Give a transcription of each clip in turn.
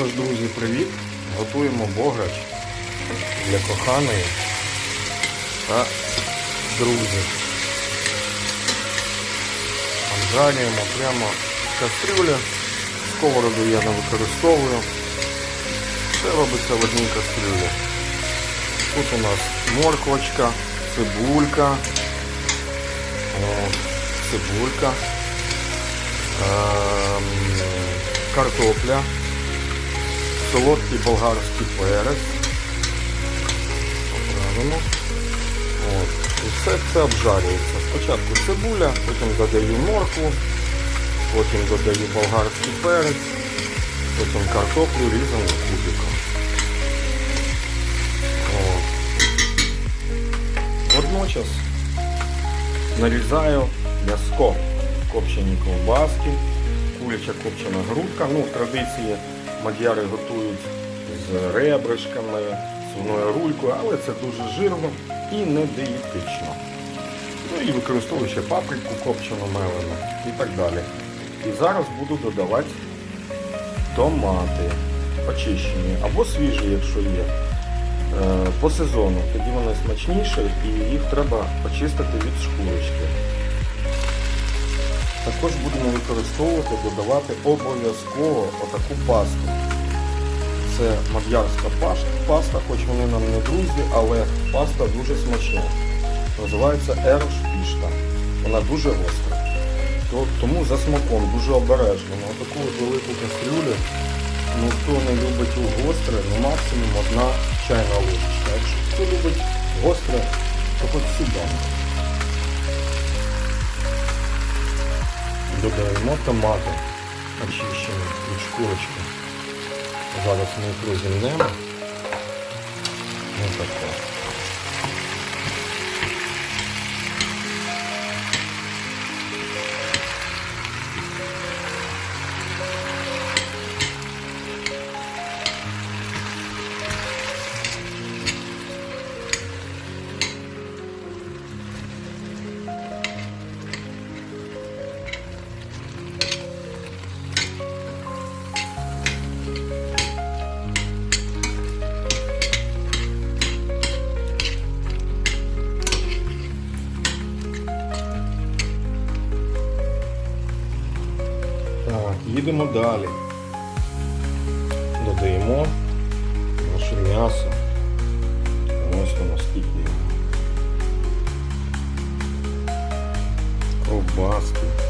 Тож, друзі, привіт! Готуємо бограч для коханої та друзів. Обжарюємо прямо в кастрюлі. Сковороду я не використовую. Все робиться в одній кастрюлі. Тут у нас морквочка, цибулька, цибулька, ем, картопля, солодкий болгарський перець. Правильно. От. І все це обжарюється. Спочатку цибуля, потім додаю моркву, потім додаю болгарський перець, потім картоплю різану кубиком. От. Водночас нарізаю м'яско, копчені ковбаски, куряча копчена грудка. Ну, в традиції мадяри готують з ребришками, свиною рулькою, але це дуже жирно і не дієтично. Ну і використовую ще паприку копчену мелену і так далі. І зараз буду додавати томати очищені або свіжі, якщо є. Е, По сезону, тоді вони смачніші і їх треба очистити від шкурочки. Також будемо використовувати, додавати обов'язково отаку пасту. Це мад'ярська паста, хоч вони нам не друзі, але паста дуже смачна. Називається ерош пішта. Вона дуже гостра. Тому за смаком дуже обережно. На таку велику кастрюлю, ну хто не любить гостре, ну максимум одна чайна ложечка. Якщо хто любить гостре, то хоч сюди. Додаємо томати очищені від шкурочки. Зараз ми їх розімнемо. Ось. Так, їдемо далі. Додаємо наше м'ясо. Ось воно скільки. Ковбаски.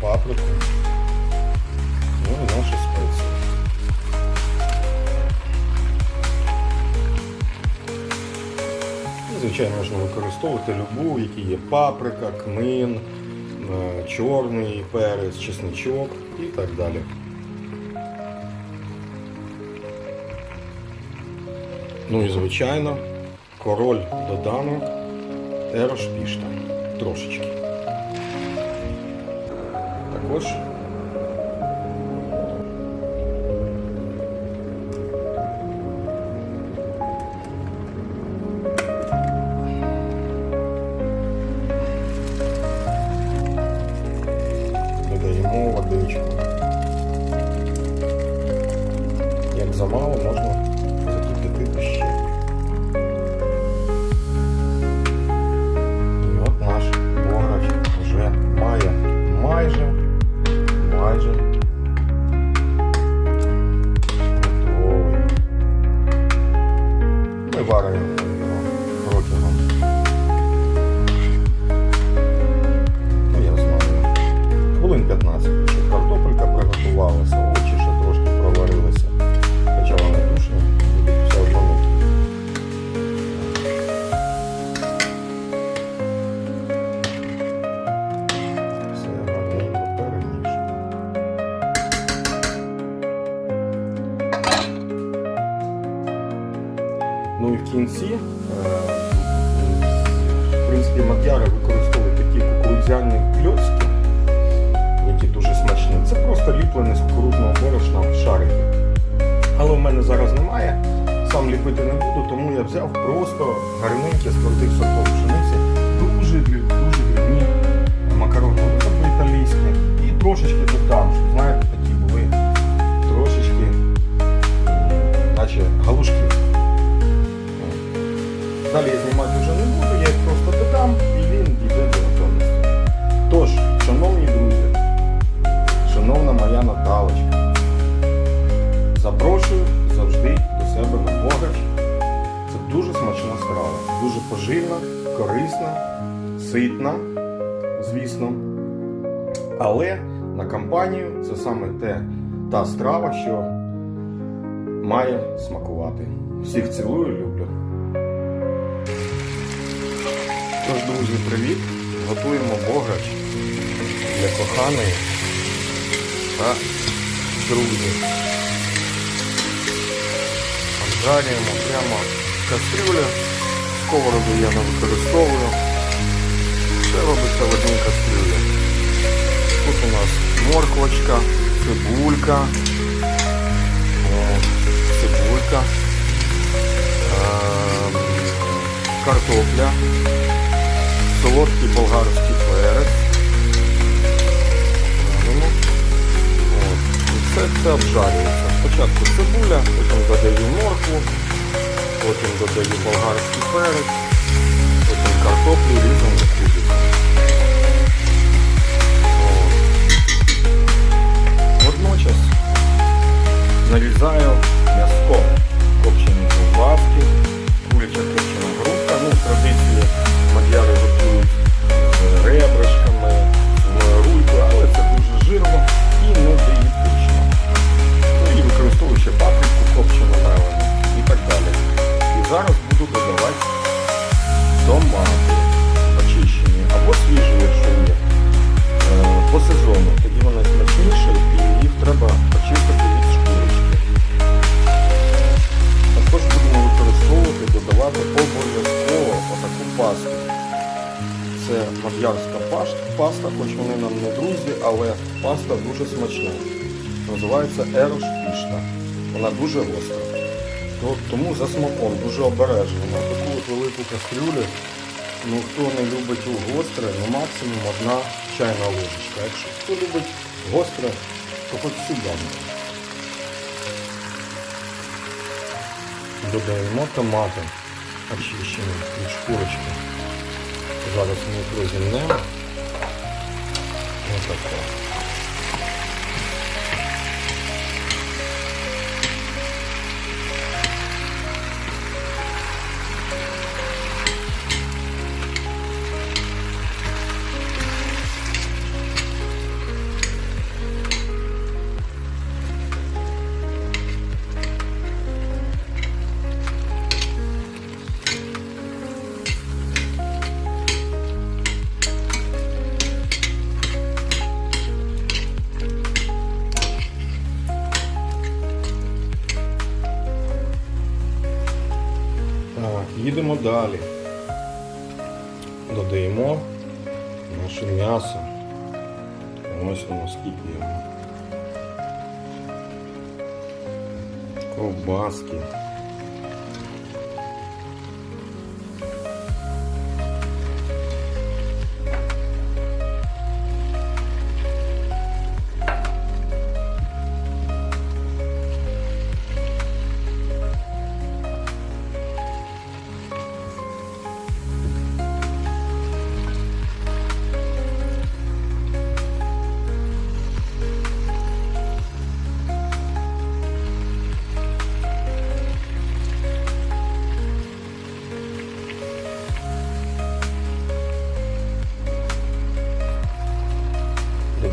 Паприку. Ну і наші спеції. Звичайно, можна використовувати любу, в є паприка, кмин, е, чорний перець, чесничок і так далі. Ну і звичайно, король доданок ерош пішта. Трошечки. Також додаємо водичку. Ми кінці, е, в принципі, мадяри використовують такі кукурудзяні кльоцки, які дуже смачні. Це просто ліплене з кукурудзного борошна шарики. Але в мене зараз немає. Сам ліпити не буду, тому я взяв просто гарненькі з твердих сортів пшениці. Дуже дуже дрібні макарони по-італійськи. І трошечки додам, щоб знаєте, такі були трошечки, наче галушки. Далі я знімати вже не буду, я їх просто додам і він дійде до готовності. Тож, шановні друзі, шановна моя Наталочка, запрошую завжди до себе на богач. Це дуже смачна страва, дуже поживна, корисна, ситна, звісно. Але на компанію це саме те, та страва, що має смакувати. Всіх цілую, Тож, друзі, привіт! Готуємо богач для коханої та друзів. Обжарюємо прямо в кастрюлю. Сковороду я не використовую. Все робиться в одній кастрюлі. Тут у нас морквочка, цибулька, цибулька, ем, картопля, солодкий болгарський перець. І все обжарюється. Спочатку цибуля, потім додаю моркву, потім додаю болгарський перець, потім картоплю різану вони нам не друзі, але паста дуже смачна. Називається ерош пішта. Вона дуже гостра. Тому за смаком дуже обережно. На таку от велику кастрюлю, ну хто не любить гостре, ну максимум одна чайна ложечка. Якщо хто любить гостре, то хоч сюди. Додаємо томати очищені від шкурочки. Зараз ми їх розімнемо. Ось далі. Додаємо наше м'ясо. Ось воно скільки його. Ковбаски.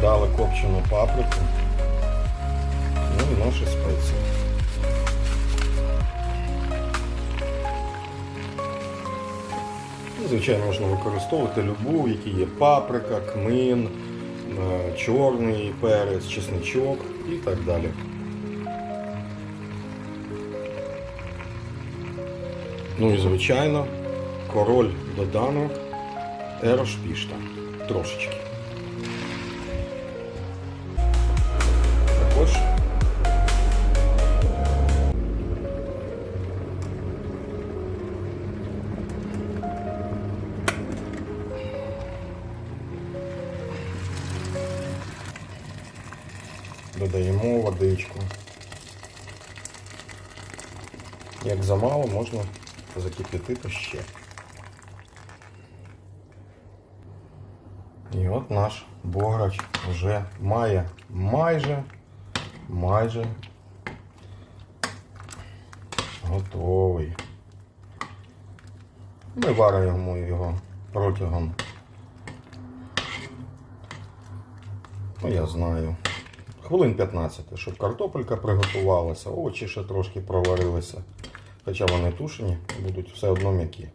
Додали копчену паприку. Ну і наші спеції. Ну, Звичайно, можна використовувати любу, в якій є паприка, кмин, е, чорний перець, чесничок і так далі. Ну і звичайно, король доданок Ерошпішта. Трошечки. Додаємо водичку. Як замало, можна закип'ятити ще. І от наш бограч вже має майже, майже готовий. Ми варимо його протягом, ну я знаю, хвилин 15, щоб картопелька приготувалася, овочі ще трошки проварилися. Хоча вони тушені, будуть все одно м'які.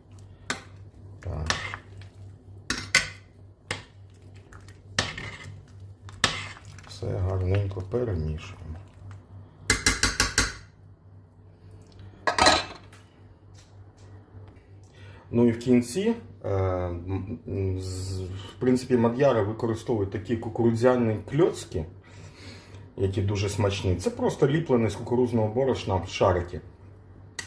Все гарненько перемішуємо. Ну і в кінці, е, в принципі, мад'яри використовують такі кукурудзяні кльоцки, які дуже смачні. Це просто ліплене з кукурузного борошна шарики.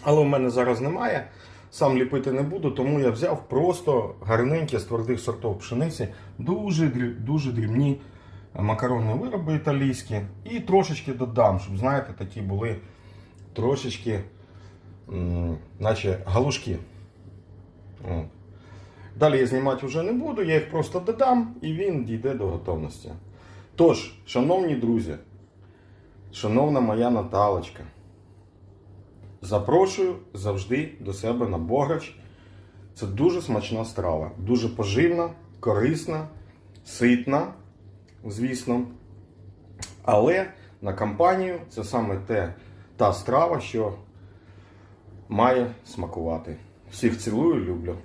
Але в мене зараз немає. Сам ліпити не буду, тому я взяв просто гарненькі з твердих сортів пшениці, дуже, дуже дрібні макаронні вироби італійські. І трошечки додам, щоб, знаєте, такі були трошечки, наче галушки. Далі я знімати вже не буду, я їх просто додам і він дійде до готовності. Тож, шановні друзі, шановна моя Наталочка, запрошую завжди до себе на бограч. Це дуже смачна страва, дуже поживна, корисна, ситна, звісно. Але на компанію це саме те, та страва, що має смакувати. Всіх цілую, люблю.